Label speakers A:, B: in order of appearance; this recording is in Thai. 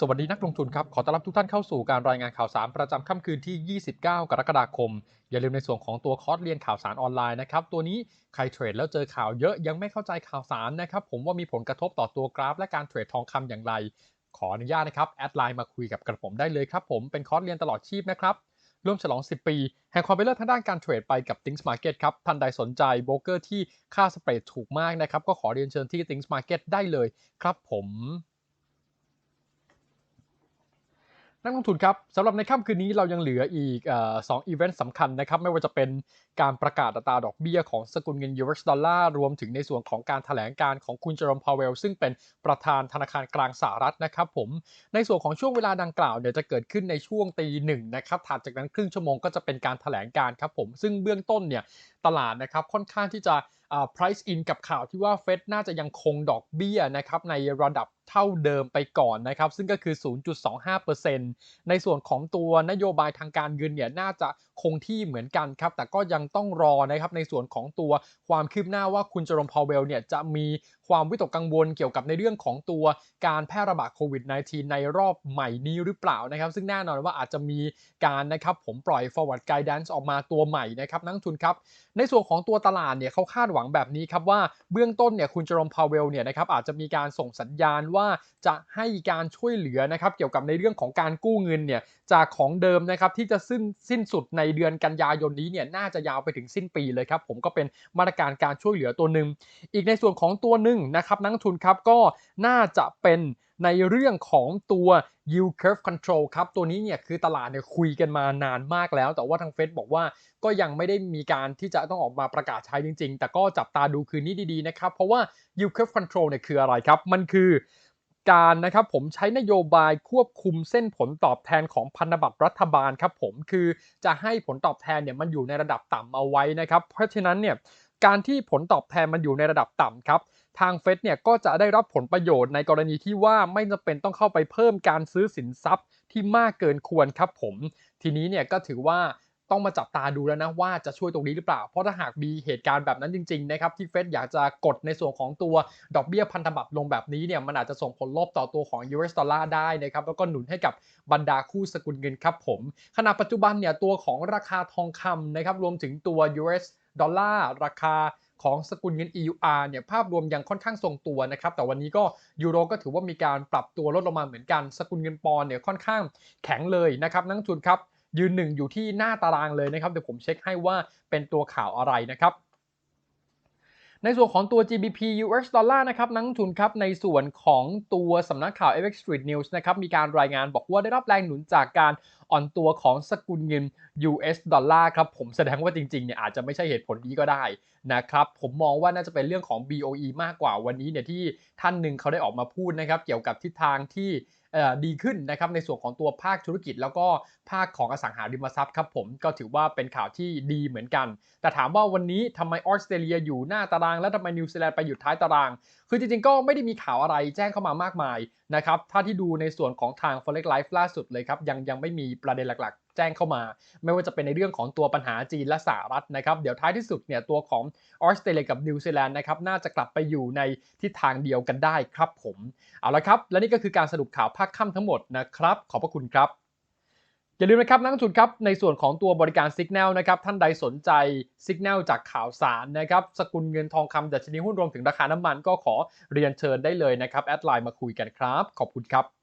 A: สวัสดีนักลงทุนครับ ขอต้อนรับทุกท่านเข้าสู่การรายงานข่าวสารประจำค่ำคืนที่ 29 กรกฎาคม อย่าลืมในส่วนของตัวคอร์สเรียนข่าวสารออนไลน์นะครับ ตัวนี้ใครเทรดแล้วเจอข่าวเยอะยังไม่เข้าใจข่าวสารนะครับ ผมว่ามีผลกระทบต่อตัวกราฟ และการเทรดทองคำอย่างไร ขออนุญาตนะครับแอดไลน์มาคุยกับกระผมได้เลยครับผมเป็นคอร์สเรียนตลอดชีพนะครับร่วมฉลอง 10 ปี แห่งความเป็นเลิศทางด้านการเทรดไปกับ Things Market ครับ ท่านใดสนใจโบรกเกอร์ที่ค่าสเปรดถูกมากนะครับก็ขอเรียนเชิญที่ Things Market ได้เลยครับผม นักลงทุนครับสำหรับในค่ำคืนนี้เรายังเหลืออีกสองอีเวนต์สำคัญนะครับ ไม่ว่าจะเป็นการประกาศอัตราดอกเบี้ยของสกุลเงิน US ดอลลาร์รวมถึงในส่วนของการถแถลงการของคุณเจอร์มพาวเวล ซึ่งเป็นประธานธนาคารกลางสหรัฐนะครับผมในส่วนของช่วงเวลาดังกล่าวเนี่ยจะเกิดขึ้นในช่วงตีหนึ่งนะครับถัดจากนั้นครึ่งชั่วโมงก็จะเป็นการถแถลงการครับผมซึ่งเบื้องต้นเนี่ยตลาดนะครับค่อนข้างที่จะ price in กับข่าวที่ว่าเฟดน่าจะยังคงดอกเบี้ยนะครับในระดับเท่าเดิมไปก่อนนะครับ ซึ่งก็คือ 0.25%ในส่วนของตัวนโยบายทางการเงินเนี่ยน่าจะคงที่เหมือนกันครับ แต่ก็ยังต้องรอนะครับในส่วนของตัวความคืบหน้าว่าคุณเจอร์มพาวเวลเนี่ยจะมีความวิตกกังวลเกี่ยวกับในเรื่องของตัวการแพร่ระบาดโควิด -19 ในรอบใหม่นี้หรือเปล่านะครับ ซึ่งแน่นอนว่าอาจจะมีการนะครับผมปล่อย forward guidance ออกมาตัวใหม่นะครับนักทุนครับ ในส่วนของตัวตลาดเนี่ยเขาคาดหวังแบบนี้ครับว่าเบื้องต้นเนี่ยคุณเจอร์มพาวเวลเนี่ยนะครับอาจจะมีการส่งสัญญาณว่าจะให้การช่วยเหลือนะครับเกี่ยวกับในเรื่องของการกู้เงินเนี่ยจากของเดิมนะครับที่จะสิ้นสิ้นสุดในเดือนกันยายนนี้เนี่ยน่าจะยาวไปถึงสิ้นปีเลยครับผมก็เป็นมาตรการการช่วยเหลือตัวหนึ่งอีกในส่วนของตัวหนึ่งนะครับนักทุนครับก็น่าจะเป็น ในเรื่องของตัว yield curve control ครับ ตัวนี้เนี่ยคือตลาดเนี่ยคุยกันมานานมากแล้ว แต่ว่าทางเฟดบอกว่าก็ยังไม่ได้มีการที่จะต้องออกมาประกาศใช้จริง ๆ แต่ก็จับตาดูคืนนี้ดีๆนะครับ เพราะว่า yield curve control เนี่ยคืออะไรครับ มันคือการนะครับผมใช้นโยบายควบคุมเส้นผลตอบแทนของพันธบัตรรัฐบาลครับผมคือจะให้ผลตอบแทนเนี่ยมันอยู่ในระดับต่ำเอาไว้นะครับ เพราะฉะนั้นเนี่ย การที่ผลตอบแทนมันอยู่ในระดับต่ำครับทางเฟดเนี่ยก็จะได้รับผลประโยชน์ในกรณีที่ว่าไม่จำเป็นต้องเข้าไปเพิ่มการซื้อสินทรัพย์ที่มากเกินควรครับผม ทีนี้เนี่ยก็ถือว่าต้องมาจับตาดูแล้วนะว่าจะช่วยตรงนี้หรือเปล่า เพราะถ้าหากมีเหตุการณ์แบบนั้นจริงๆนะครับที่เฟดอยากจะกดในส่วนของตัวดอกเบี้ยพันธบัตรลงแบบนี้เนี่ยมันอาจจะส่งผลลบต่อตัวของ US ดอลลาร์ได้นะครับแล้วก็หนุนให้กับบรรดาคู่สกุลเงินครับผมขณะปัจจุบันเนี่ยตัวของราคาทองคำนะครับรวมถึงตัว US ดอลลาร์ราคาของสกุลเงิน EUR เนี่ยภาพรวมยังค่อนข้างทรงตัวนะครับ แต่วันนี้ก็ยูโรก็ถือว่ามีการปรับตัวลดลงมาเหมือนกัน สกุลเงินปอนเนี่ยค่อนข้างแข็งเลยนะครับนักทุนครับยืนหนึ่งอยู่ที่หน้าตารางเลยนะครับเดี๋ยวผมเช็คให้ว่าเป็นตัวข่าวอะไรนะครับ ในส่วนของตัว GBP US ดอลลาร์นะครับนักทุนครับในส่วนของตัวสำนักข่าว FX Street News นะครับมีการรายงานบอกว่าได้รับแรงหนุนจากการอ่อนตัวของสกุลเงิน US ดอลลาร์ครับผมแสดงว่าจริงๆเนี่ยอาจจะไม่ใช่เหตุผลนี้ก็ได้นะครับผมมองว่าน่าจะเป็นเรื่องของ BOE มากกว่าวันนี้เนี่ยที่ท่านหนึ่งเขาได้ออกมาพูดนะครับเกี่ยวกับทิศทางที่ดีขึ้นนะครับในส่วนของตัวภาคธุรกิจ แล้วก็ภาคของอสังหาริมทรัพย์ครับผมก็ถือว่าเป็นข่าวที่ดีเหมือนกัน แต่ถามว่าวันนี้ทำไมออสเตรเลียอยู่หน้าตาราง และทำไมนิวซีแลนด์ไปอยู่ท้ายตาราง คือจริงๆก็ไม่ได้มีข่าวอะไรแจ้งเข้ามามากมายนะครับถ้าที่ดูในส่วนของทาง Forex Life ล่าสุดเลยครับยังยังไม่มีประเด็นหลักๆ แจ้งเข้ามา ไม่ว่าจะเป็นในเรื่องของตัวปัญหาจีนและสหรัฐนะครับเดี๋ยวท้ายที่สุดเนี่ยตัวของออสเตรเลียกับนิวซีแลนด์นะครับน่าจะกลับไปอยู่ในทิศทางเดียวกันได้ครับผมเอาละครับ และนี่ก็คือการสรุปข่าวภาคค่ำทั้งหมดนะครับ ขอบพระคุณครับอย่าลืมนะครับนักลงทุนครับในส่วนของตัวบริการสิกแนลนะครับท่านใดสนใจสิกแนลจากข่าวสารนะครับสกุลเงินทองคำดัชนีหุ้นรวมถึงราคาน้ำมันก็ขอเรียนเชิญได้เลยนะครับแอดไลน์มาคุยกันครับ ขอบคุณครับ